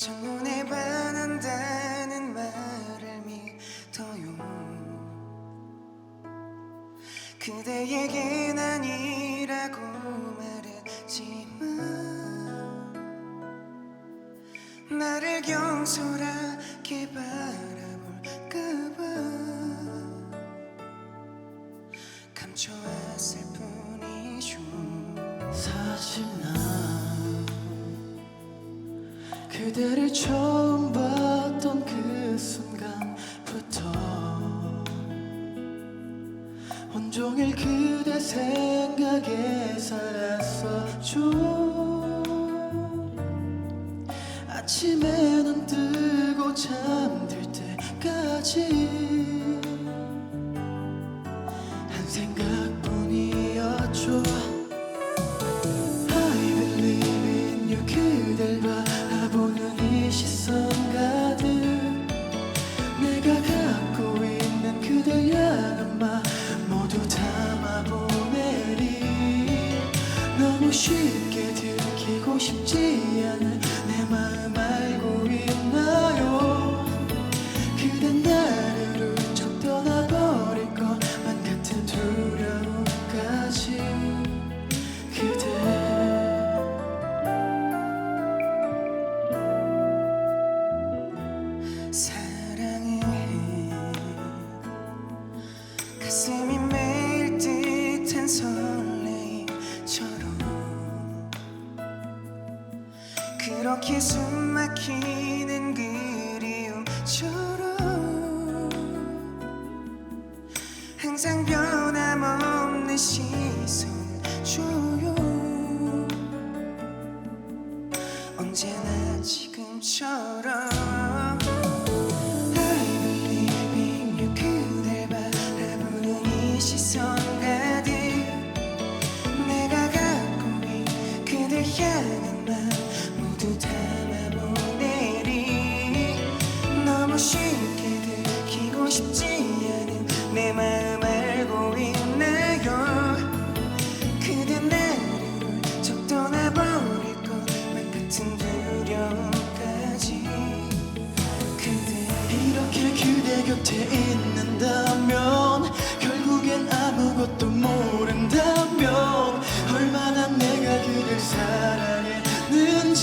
첫눈에 반한다는 말을 믿어요. 그대에겐 아니라고 말했지만 경솔하게 바라볼까봐 감춰왔을 뿐이죠. 사실 난 그대를 처음 봤던 그 순간부터 온종일 그대 생각에 살았었죠. 아침에 때까지 한 생각뿐이었죠. I believe in you 그댈 바라보는 이 시선 가득 내가 갖고 있는 그댈 향한 마음 모두 담아보내리. 너무 쉽게 들키고 싶지 않은 내 마음 알 가슴이 매일 듯한 설레임처럼 그렇게 숨 막히는 그리움처럼 항상 변함없는 시선 줘요. 언제나 지금처럼 가득 내가 갖고 있는 그댈 향한 마음 모두 담아보내리 너무 쉽게 들키고 싶지 않은 내 마음 알고 있나요? 그대 나를 훌쩍 떠나버릴 것만 같은 두려움까지 그대 이렇게 그대 곁에 있는다면